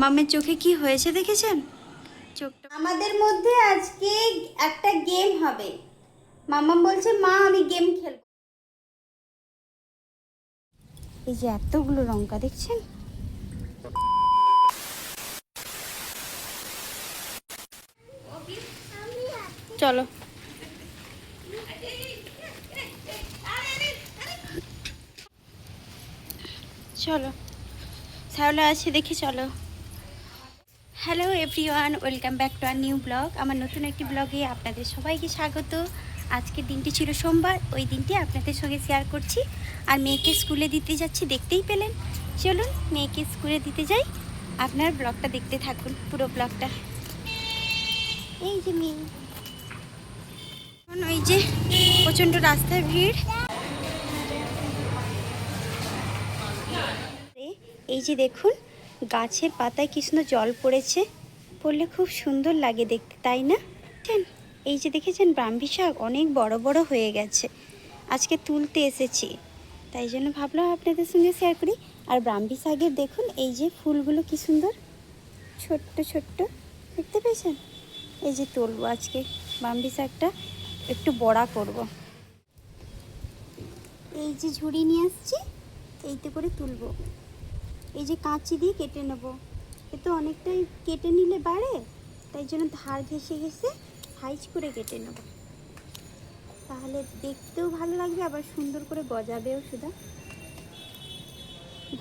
মাম্মামের চোখে কি হয়েছে দেখেছেন? চোখটা আমাদের মধ্যে আজকে একটা গেম হবে। মামা বলছে মা আমি গেম খেলব। এই যে এতগুলো লঙ্কা দেখছেন? চলো। চলো। তাহলে আছে দেখি চলো। Hello everyone welcome back to our new blog আমার নতুন একটি ব্লগে আপনাদের সবাইকে স্বাগত। আজকের দিনটি ছিল সোমবার, ওই দিনটি আপনাদের সঙ্গে শেয়ার করছি। আর মেয়েকে স্কুলে দিতে যাচ্ছি, দেখতেই পেলেন। চলুন, মেয়েকে স্কুলে দিতে যাই। আপনার ব্লগটা দেখতে থাকুন, পুরো ব্লগটা এই যে মেয়ে। ওই যে প্রচণ্ড রাস্তায় ভিড়। এই যে দেখুন গাছের পাতায় কি সুন্দর জল পড়েছে, পড়লে খুব সুন্দর লাগে দেখতে, তাই না? এই যে দেখেছেন ব্রাহ্মী শাক অনেক বড় বড় হয়ে গেছে। আজকে তুলতে এসেছি। তাই জন্য ভাবলাম আপনাদের সঙ্গে শেয়ার করি। আর ব্রাহ্মী শাকের দেখুন, এই যে ফুলগুলো কি সুন্দর। ছোট্ট ছোট্ট। দেখতে পেয়েছেন? এই যে তুলবো আজকে ব্রাহ্মী শাকটা, একটু বড়া করব। এই যে ঝুড়ি নিয়ে আসছি, এইতে করে তুলবো। এই যে কাঁচি দিয়ে কেটে নেব। তো অনেকটাই কেটে নিলে বাড়ে, তাই জন্য ধার ঘেসে ঘেসে সাইজ করে কেটে নেব। তাহলে দেখতেও ভালো লাগবে, আবার সুন্দর করে গজাবেও সুদা।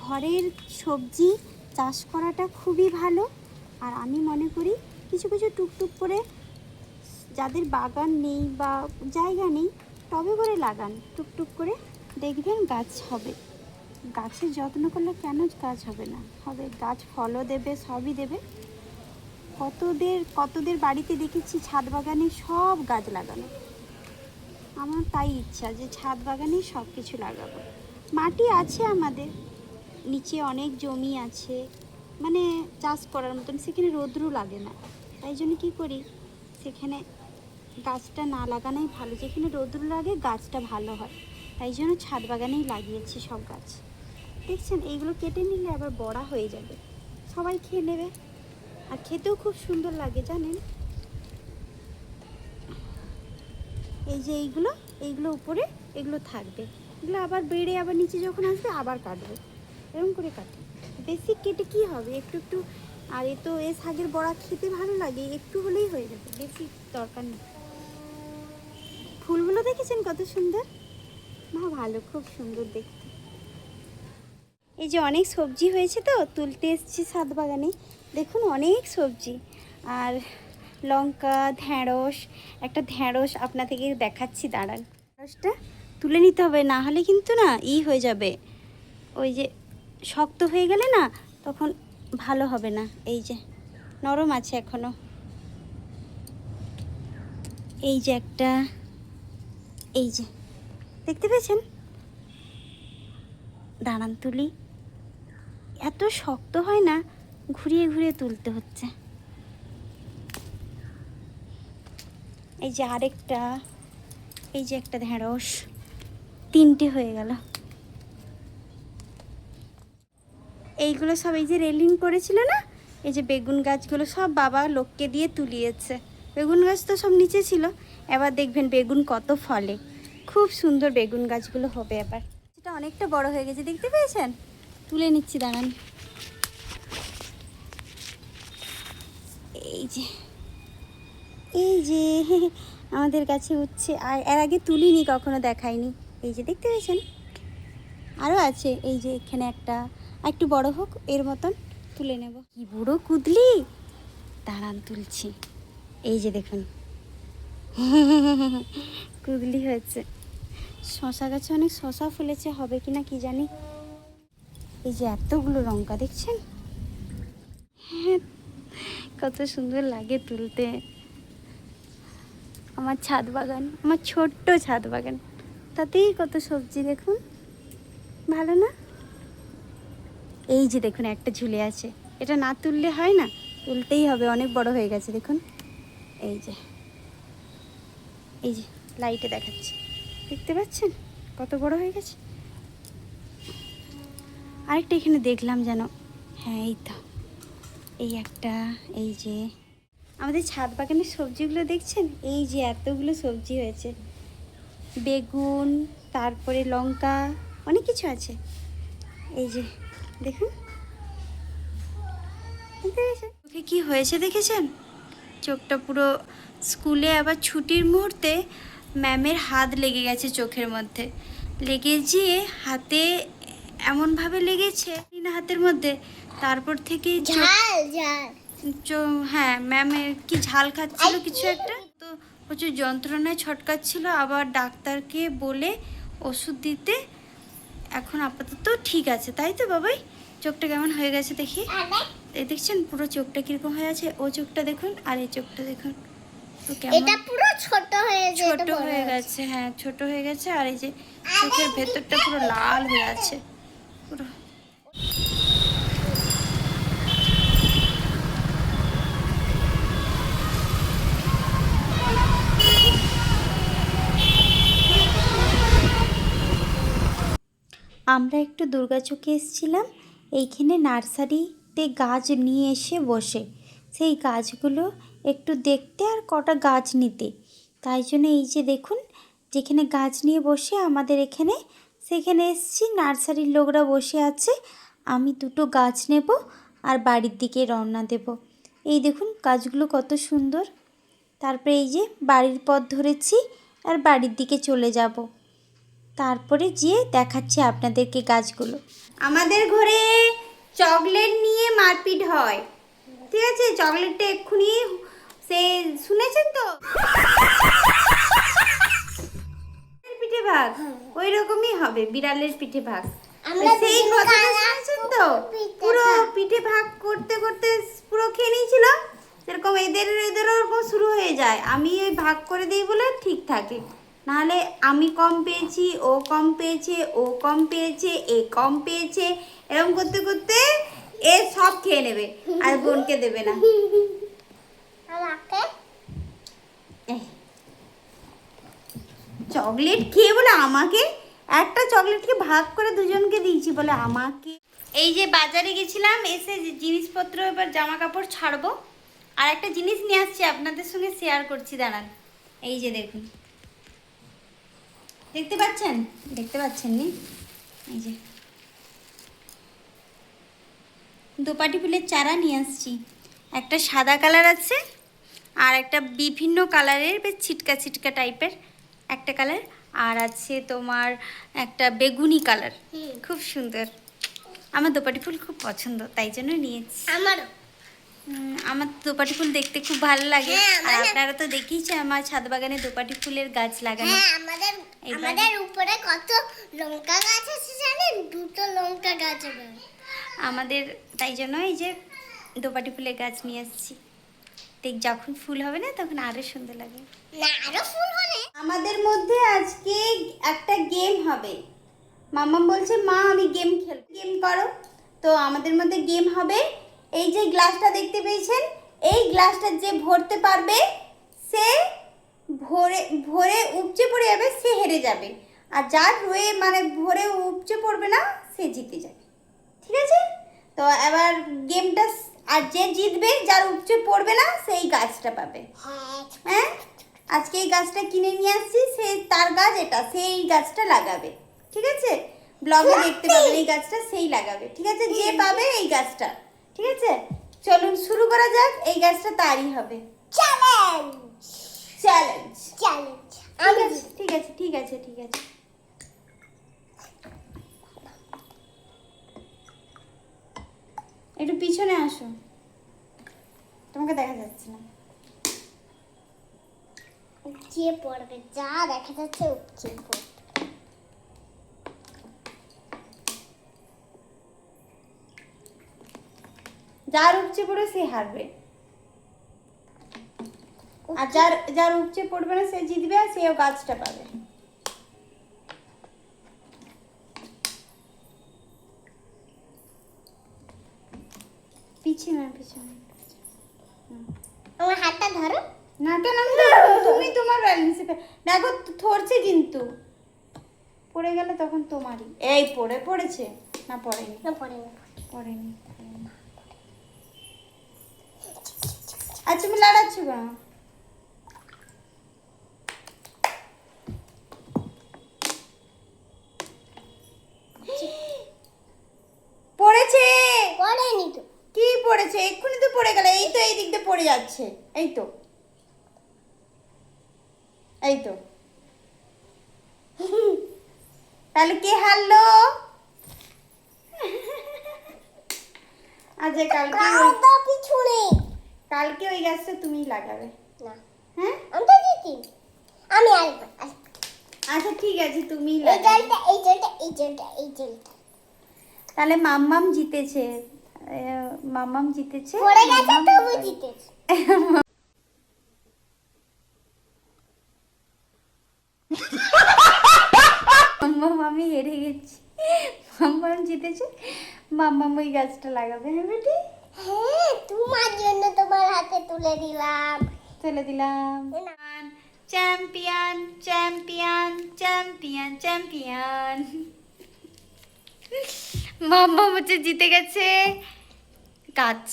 ঘরের সবজি চাষ করাটা খুবই ভালো, আর আমি মনে করি কিছু কিছু টুকটুক করে যাদের বাগান নেই বা জায়গা নেই, টবে করে লাগান, টুকটুক করে দেখবেন গাছ হবে। গাছের যত্ন করলে কেন গাছ হবে না? হবে গাছ ফলও দেবে, সবই দেবে। কতদের কতদের বাড়িতে দেখেছি ছাদ বাগানে সব গাছ লাগানো। আমার তাই ইচ্ছা যে ছাদ বাগানে সব কিছু লাগাবো। মাটি আছে আমাদের, নিচে অনেক জমি আছে। মানে চাষ করার মতন, সেখানে রোদ্রু লাগে না। তাই জন্য কী করি? সেখানে গাছটা না লাগানোই ভালো। যেখানে রোদ্রু লাগে, গাছটা ভালো হয়। তাই জন্য ছাদ বাগানেই লাগিয়েছি সব গাছ। দেখছেন, এইগুলো কেটে নিলে আবার বড়া হয়ে যাবে। সবাই খেয়ে নেবে। আর খেতেও খুব সুন্দর লাগে, জানেন? এই যে এইগুলো এইগুলো উপরে, এগুলো থাকবে। এগুলো আবার বেড়ে আবার নিচে যখন আসবে, আবার কাটবে। এরকম করে কাটে বেশি কেটে কি হবে? একটু একটু, আর এ তো এ শাকের বড়া খেতে ভালো লাগে, একটু হলেই হয়ে যাবে, বেশি দরকার নেই। ফুলগুলো দেখেছেন কত সুন্দর? না ভালো, খুব সুন্দর দেখতে। এই যে অনেক সবজি হয়েছে তো, তুলতে এসেছি ছাদ বাগানে। দেখুন, অনেক সবজি। আর লঙ্কা ঢ্যাঁড়স একটা ঢ্যাঁড়স থেকে দেখাচ্ছি, দাঁড়ান। ঢ্যাঁড়সটা তুলে নিতে হবে, না হলে কিন্তু না ই হয়ে যাবে। ওই যে শক্ত হয়ে গেলে না, তখন ভালো হবে না। এই যে, নরম আছে এখনও। এই যে একটা, এই যে, দেখতে পেয়েছেন? দাঁড়ান, তুলি। এত শক্ত হয় না, ঘুরিয়ে ঘুরিয়ে তুলতে হচ্ছে। এই যে আরেকটা, এই যে একটা ঢেঁড়স, তিনটে হয়ে গেল। এইগুলো সব এই যে রেলিং করেছিল না, এই যে বেগুন গাছগুলো সব বাবা লোককে দিয়ে তুলিয়েছে। বেগুন গাছ তো সব নিচে ছিল, এবার দেখবেন বেগুন কত ফলে। খুব সুন্দর বেগুন গাছগুলো হবে এবার। এটা অনেকটা বড় হয়ে গেছে, দেখতে পেয়েছেন? তুলে নিচ্ছি, দাঁড়ান। এই যে এই যে, আমাদের কাছে উঠছে। আর এর আগে তুলিনি, কখনো দেখাইনি। এই যে, দেখতে পেয়েছেন? আরও আছে। এই যে, এখানে একটা। একটু বড় হোক, এর মতন তুলে নেব। কি বুড়ো কুদলি! দাঁড়ান, তুলছি। এই যে, দেখুন। কুদলি হয়েছে। শশা গাছে অনেক শশা ফুলেছে, হবে কিনা কি জানি। এই যে এতগুলো লঙ্কা দেখছেন? হ্যাঁ কত সুন্দর লাগে তুলতে। আমার ছাদ বাগান, আমার ছোট্ট ছাদ বাগান। তাতেই কত সবজি দেখুন। ভালো না? এই যে দেখুন, একটা ঝুলে আছে। এটা না তুললে হয় না? তুলতেই হবে, অনেক বড় হয়ে গেছে, দেখুন। এই যে। এই যে লাইটে দেখাচ্ছে। দেখতে পাচ্ছেন? কত বড় হয়ে গেছে? আরেকটা এখানে দেখলাম যেন। হ্যাঁ এই তো। এই একটা, এই যে। আমাদের ছাদ বাগানের সবজিগুলো দেখছেন? এই যে এতগুলো সবজি হয়েছে। বেগুন, তারপরে লঙ্কা, অনেক কিছু আছে। এই যে, দেখুন। চোখে কি হয়েছে দেখেছেন? চোখটা পুরো স্কুলে আবার ছুটির মুহূর্তে ম্যামের হাত লেগে গেছে চোখের মধ্যে। লেগে যেয়ে হাতে এমনভাবে লেগেছে না হাতের মধ্যে। তারপর থেকে ঝাল ঝাল। হ্যাঁ ম্যামের কি ঝাল খাচ্ছিল কিছু একটা? তো প্রচুর যন্ত্রণায় ছটকাচ্ছিল আবার ডাক্তারকে বলে ওষুধ দিতে। এখন আপাতত ঠিক আছে তাই তো বাবাই? চোখটা কেমন হয়ে গেছে দেখি? এই দেখছেন পুরো চোখটা কীরকম হয়ে আছে? ও চোখটা দেখুন আর এই চোখটা দেখুন। এটা পুরো ছোট হয়ে গেছে হ্যাঁ ছোট হয়ে গেছে আর এই যে চোখের ভেতরটা পুরো লাল হয়ে আছে। আমরা একটু দুর্গাচকে এসেছিলাম। এইখানে নার্সারিতে গাছ নিয়ে এসে বসে। সেই গাছগুলো একটু দেখতে আর কটা গাছ নিতে। তাই জন্য এই যে দেখুন, যেখানে গাছ নিয়ে বসে আমাদের এখানে সেখানে এসেছি, নার্সারির লোকরা বসে আছে, আমি দুটো গাছ নেব আর বাড়ির দিকে রওনা দেব। এই দেখুন গাছগুলো কত সুন্দর। তারপরে এই যে বাড়ির পথ ধরেছি আর বাড়ির দিকে চলে যাব। তারপরে যেয়ে দেখাচ্ছি আপনাদেরকে গাছগুলো। আমাদের ঘরে চকলেট নিয়ে মারপিট হয়। ঠিক আছে, চকলেটটা এক্ষুনি সে শুনেছেন তো? পিঠে ভাগ? ওই রকমই হবে বিড়ালের পিঠে ভাগ। সেই কথাটা শুনেছেন তো? পুরো পিঠে ভাগ। করতে করতে পুরো খেয়ে নিয়েছিল? সেরকম এদের এদেরও ওরকম শুরু হয়ে যায়। আমি ওই ভাগ করে দিই বলে ঠিক থাকে। নাহলে আমি কম পেয়েছি ও কম পেয়েছে ও কম পেয়েছে এ কম পেয়েছে এরকম করতে করতে এ সব খেয়ে নেবে আর বোনকে দেবে না। আমাকে চকলেট খেয়ে বলে আমাকে? একটা চকলেটকে ভাগ করে দুজনকে দিয়েছি বলে আমাকে। এই যে বাজারে গেছিলাম, এসে জিনিসপত্র এবার জামা কাপড় ছাড়বো। আর একটা জিনিস নিয়ে আসছি, আপনাদের সঙ্গে শেয়ার করছি, দাঁড়ান। এই যে দেখুন। দেখতে পাচ্ছেন? দেখতে পাচ্ছেন নি? এই যে। দোপাটি ফুলের চারা নিয়ে আসছি। একটা সাদা কালার আছে, আর একটা বিভিন্ন কালারের বেশ ছিটকা ছিটকা টাইপের একটা কালার আর আছে তোমার একটা বেগুনি কালার খুব সুন্দর। আমার দোপাটি ফুল খুব পছন্দ তাই জন্য নিয়েছি। আমারও। আমার দোপাটি ফুল দেখতে খুব ভালো লাগে। হ্যাঁ, আর আপনারা তো দেখেইছে আমার ছাদ বাগানে দোপাটি ফুলের গাছ লাগানো। হ্যাঁ আমাদের আমাদের উপরে কত লঙ্কা গাছ আছে জানেন? দুটো লঙ্কা গাছ আছে আমাদের তাই জন্য এই যে দোপাটি ফুলের গাছ নিয়ে আসছি। দেখ যখন ফুল হবে না তখন আরও সুন্দর লাগে। না আরও ফুল হলে? আমাদের মধ্যে আজকে একটা গেম হবে। মাম্মা বলছে মা আমি গেম খেল গেম করো। তো আমাদের মধ্যে গেম হবে। এই যে গ্লাসটা দেখতে পেয়েছেন এই গ্লাসটা যে ভরতে পারবে সে ভরে ভরে উপচে পড়ে যাবে সে হেরে যাবে। আর যার রয়ে মানে ভরে উপচে পড়বে না সে জিতে যাবে। ঠিক আছে? তো এবার গেমটা আর যে জিতবে যার উপচে পড়বে না সেই গাছটা পাবে। হ্যাঁ হ্যাঁ? আজকে এই গাছটা কিনে নিয়ে আসছি সে তার গাছ এটা সেই গাছটা লাগাবে ঠিক আছে? ব্লগে দেখতে পাবেন এই গাছটা সেই লাগাবে ঠিক আছে? যে পাবে এই গাছটা ঠিক আছে? চলুন শুরু করা যাক এই গাছটা তারই হবে। চ্যালেঞ্জ চ্যালেঞ্জ চ্যালেঞ্জ ঠিক আছে ঠিক আছে ঠিক আছে ঠিক আছে। একটু পিছনে আসো। তোমাকে দেখা যাচ্ছে না। উপচিয়ে পড়বে যা দেখা যাচ্ছে উপচিয়ে পড়বে। যার উপচে পড়ে সে হারবে। আর যার যার উপচে পড়বে না সে জিতবে আর সেও গাছটা পাবে। পিছনে পিছনে। আমার হাতটা ধরো। না কেন তুমি তোমার ব্যালেন্সে দেখো ধরছে কিন্তু। পড়ে গেলে তখন তোমারই। এই পড়ে পড়েছে। না পড়েনি। না পড়ে না পড়েনি। আর তুমি লড়াচ্ছ কেন পড়েছে? পড়েনি তো। কি পড়েছে? এক্ষুনি তো পড়ে গেল। এই তো এই দিক দিয়ে পড়ে যাচ্ছে। এই তো। এই তো। তাহলে কে হারলো? আচ্ছা কালকে নেই। কালকে ওই গাছটা তুমিই লাগাবে। না। হ্যাঁ? আমি আমি। আচ্ছা ঠিক আছে তুমিই এই জলটা এই জলটা এই জলটা এই জলটা। তাহলে মাম্মাম জিতেছে। মাম্মাম জিতেছে। পড়ে গেছে তবু জিতেছে মাম্মাম আমি হেরে গেছি মাম্মাম জিতেছে? মাম্মাম ওই গাছটা লাগাবে হ্যাঁ বেটি? হ্যাঁ তোমার জন্য তোমার হাতে তুলে দিলাম। তুলে দিলাম। Champion champion champion champion. মাম্মা হচ্ছে জিতে গেছে গাছ।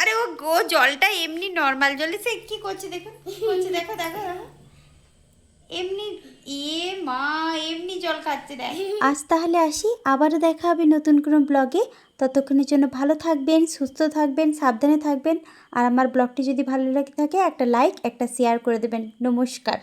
আরে ও গো জলটা এমনি নর্মাল জলে সে কি করছে দেখো কি করছে দেখো দেখো। এমনি এ মা জল খাচ্ছে, দেখ। আজ তাহলে আসি, আবারও দেখা হবে নতুন কোনো ব্লগে। ততক্ষণের জন্য ভালো থাকবেন, সুস্থ থাকবেন, সাবধানে থাকবেন। আর আমার ব্লগটি যদি ভালো লাগে থাকে, একটা লাইক একটা শেয়ার করে দেবেন। নমস্কার।